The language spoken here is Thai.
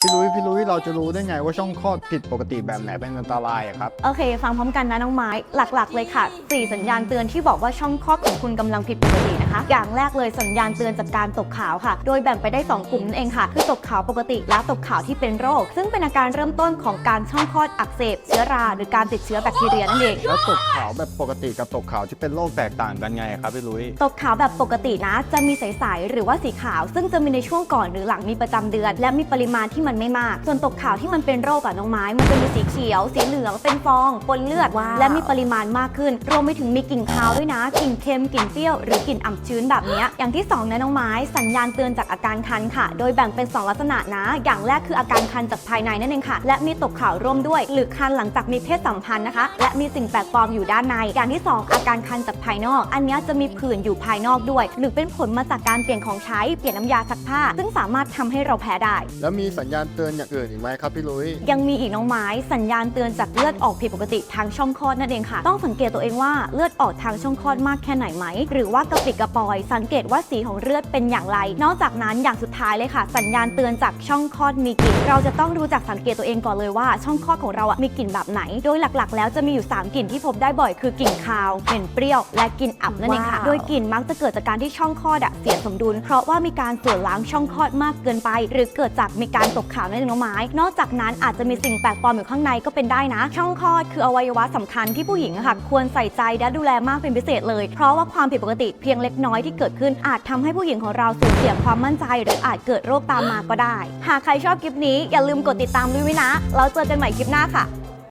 พี่ลุ ยพี่ลุยเราจะรู้ได้ไงว่าช่องคลอดผิดปกติแบบไหนเป็นอันตรายอะครับ โอเค ฟังพร้อมกันนะน้องไม้ หลักๆ เลยค่ะสี่สัญญาณเตือนที่บอกว่าช่องคลอดของคุณกำลังผิดปกตินะคะ อย่างแรกเลยสัญญาณเตือนจากการตกขาวค่ะ โดยแบ่งไปได้ 2 กลุ่มนั่นเองค่ะ คือตกขาวปกติและตกขาวที่เป็นโรค ซึ่งเป็นอาการเริ่มต้นของการช่องคลอดอักเสบเชื้อรา หรือการติดเชื้อแบคทีเรียนั่นเอง แล้วตกขาวแบบปกติกับตกขาวที่เป็นโรคแตกต่างกันไงครับพี่ลุย ตกขาวแบบปกตินะ จะมีใสๆหรือว่าสีขาว ซึ่งจะมีในช่วงก่อนหรือหลังมีประจำเดือน และมีปริมาณที่มันไม่มากส่วนตกขาวที่มันเป็นโรคกับน้องไม้ มันจะมีสีเขียว สีเหลือง เป็นฟอง ปนเลือดว้าวและมีปริมาณมากขึ้น รวมไปถึงมีกลิ่นคาวด้วยนะ กลิ่นเค็ม กลิ่นเปรี้ยว หรือกลิ่นอ่ำชื้นแบบเนี้ยอย่างที่สองนะน้องไม้ สัญญาณเตือนจากอาการคันค่ะ โดยแบ่งเป็นสองลักษณะนะ อย่างแรกคืออาการคันจากภายในนั่นเองค่ะ และมีตกขาวร่วมด้วย หรือคันหลังจากมีเพศสัมพันธ์นะคะ และมีสิ่งแปลกปลอมอยู่ด้านใน อย่างที่สองอาการคันจากภายนอก อันเนี้ยจะมีผื่นอยู่ภายนอกด้วย หรือเป็นผลมาจากการเปลี่ยนของใช้ เปลี่ยนน้ำยาซักผ้า ซึ่งสามารถทำให้เราแพ้ได้ แล้วมีสัญญาณเตือนอย่างอื่นอีกไหมครับพี่ลุย ยังมีอีกน้องไม้สัญญาณเตือนจากเลือดออกผิดปกติทางช่องคลอดนั่นเองค่ะ ต้องสังเกตตัวเองว่าเลือดออกทางช่องคลอดมากแค่ไหนไหม หรือว่ากระปิดกระปอย สังเกตว่าสีของเลือดเป็นอย่างไร นอกจากนั้นอย่างสุดท้ายเลยค่ะ สัญญาณเตือนจากช่องคลอดมีกลิ่น เราจะต้องรู้จักสังเกตตัวเองก่อนเลยว่าช่องคลอดของเราอะมีกลิ่นแบบไหน โดยหลักๆ แล้วจะมีอยู่ 3 กลิ่นที่พบได้บ่อยคือกลิ่นคาวเหม็นเปรี้ยวและกลิ่นอับนั่นเองค่ะว้าว โดยกลิ่นมักจะเกิดจากการที่ช่องคลอดอะเสียสมดุล เพราะว่ามีการส่วนล้างช่องคลอดมากเกินไป หรือเกิดจากมีการตกขาวนั่นเองน้องไม้นอกจากนั้นอาจจะมีสิ่งแปลกปลอมอยู่ข้างในก็เป็นได้นะ ช่องคลอดคืออวัยวะสำคัญที่ผู้หญิงค่ะควรใส่ใจและดูแลมากเป็นพิเศษเลย เพราะว่าความผิดปกติเพียงเล็กน้อยที่เกิดขึ้นอาจทำให้ผู้หญิงของเราสูญเสียความมั่นใจ หรืออาจเกิดโรคตามมาก็ได้ หากใครชอบคลิปนี้อย่าลืมกดติดตามด้วยนะ เราเจอกันใหม่คลิปหน้าค่ะ